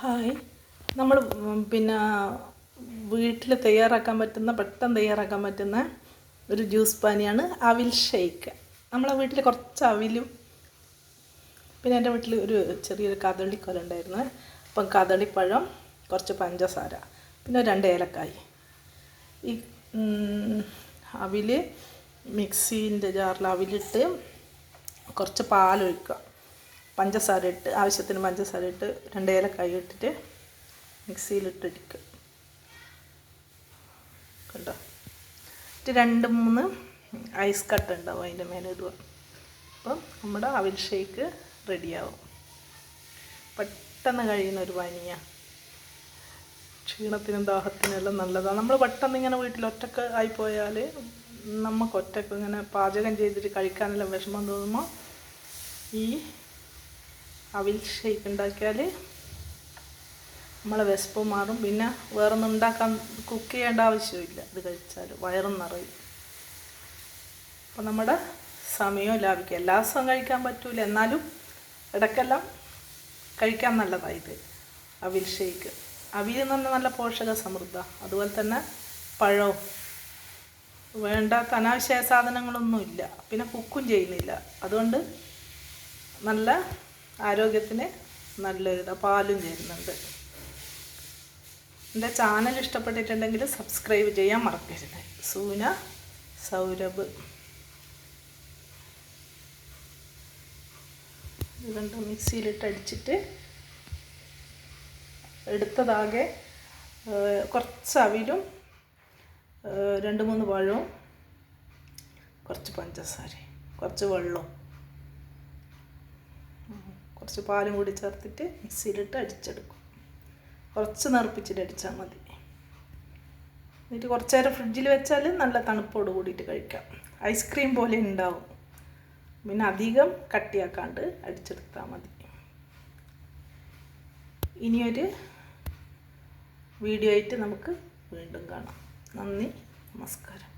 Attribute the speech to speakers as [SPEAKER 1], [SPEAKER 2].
[SPEAKER 1] Hi. നമ്മൾ പിന്നെ വീട്ടിൽ തയ്യാറാക്കാൻ പറ്റുന്ന പെട്ടെന്ന് തയ്യാറാക്കാൻ പറ്റുന്ന ഒരു ജ്യൂസ് പാനിയാണ് അവിൽ ഷെയ്ക്ക് നമ്മളെ വീട്ടിൽ കുറച്ച് അവിലും പിന്നെ എന്റെ വീട്ടിൽ ഒരു ചെറിയൊരു കദളിക്കൊല ഉണ്ടായിരുന്നു. അപ്പം കദളിപ്പഴം കുറച്ച് പഞ്ചസാര പിന്നെ രണ്ട് ഏലക്കായി. ഈ അവിൽ മിക്സീന്റെ ജാറിൽ അവിലിട്ട് കുറച്ച് പാലൊഴിക്കുക. പഞ്ചസാര ഇട്ട് ആവശ്യത്തിന് പഞ്ചസാര ഇട്ട് രണ്ട് ഏലക്കായി ഇട്ടിട്ട് മിക്സിയിലിട്ടിടിക്കുക കണ്ടോ? ഇത് രണ്ട് മൂന്ന് ഐസ് കട്ട് ഉണ്ടാവും അതിന്റെ മേലെ ഇടുക. അപ്പം നമ്മുടെ അവിൽ ഷേക്ക് റെഡിയാവും. പെട്ടെന്ന് കഴിയുന്ന ഒരു പാനീയാണ് ക്ഷീണത്തിനും ദാഹത്തിനും എല്ലാം നല്ലതാണ്. നമ്മൾ പെട്ടെന്ന് ഇങ്ങനെ വീട്ടിൽ ഒറ്റയ്ക്ക് ആയിപ്പോയാൽ നമുക്ക് ഒറ്റയ്ക്ക് ഇങ്ങനെ പാചകം ചെയ്തിട്ട് കഴിക്കാനെല്ലാം വിഷമം തോന്നുമ്പോൾ ഈ അവിൽ ഷേക്ക് ഉണ്ടാക്കിയാൽ നമ്മളെ വിശപ്പ് മാറും. പിന്നെ വേറൊന്നും ഉണ്ടാക്കാൻ കുക്ക് ചെയ്യേണ്ട ആവശ്യമില്ല. ഇത് കഴിച്ചാൽ വയറും നിറയും. അപ്പോൾ നമ്മുടെ സമയവും ലാഭിക്കുക എല്ലാ ദിവസവും കഴിക്കാൻ പറ്റൂല. എന്നാലും ഇടയ്ക്കെല്ലാം കഴിക്കാൻ നല്ലതാണ് ഇത്. അവിൽ ഷേക്ക് അവിൽ എന്ന് പറഞ്ഞാൽ നല്ല പോഷക സമൃദ്ധ. അതുപോലെ തന്നെ പഴവും. വേണ്ടാത്ത അനാവശ്യ സാധനങ്ങളൊന്നുമില്ല. പിന്നെ കുക്കും ചെയ്യുന്നില്ല. അതുകൊണ്ട് നല്ല ആരോഗ്യത്തിന് നല്ലൊരിതാ. പാലും ചേരുന്നുണ്ട് എന്റെ ചാനൽ ഇഷ്ടപ്പെട്ടിട്ടുണ്ടെങ്കിൽ സബ്സ്ക്രൈബ് ചെയ്യാൻ മറക്കരുത്. സൂന സൗരഭ്. ഇതുകൊണ്ട് കണ്ട്? മിക്സിയിലിട്ട് അടിച്ചിട്ട് എടുത്തതാകെ കുറച്ച് അവിലും രണ്ട് മൂന്ന് പഴവും കുറച്ച് പഞ്ചസാരയും കുറച്ച് വെള്ളവും. കുറച്ച് പാലും കൂടി ചേർത്തിട്ട് മിക്സിയിലിട്ട് അടിച്ചെടുക്കും. കുറച്ച് നിറപ്പിച്ചിട്ട് അടിച്ചാൽ മതി. എന്നിട്ട് കുറച്ച് നേരം ഫ്രിഡ്ജിൽ വെച്ചാൽ നല്ല തണുപ്പോട് കൂടിയിട്ട് കഴിക്കാം. ഐസ്ക്രീം പോലെ ഉണ്ടാവും. പിന്നെ അധികം കട്ടിയാക്കാണ്ട് അടിച്ചെടുത്താൽ മതി. ഇനിയൊരു വീഡിയോ ആയിട്ട് നമുക്ക് വീണ്ടും കാണാം. നന്ദി നമസ്കാരം.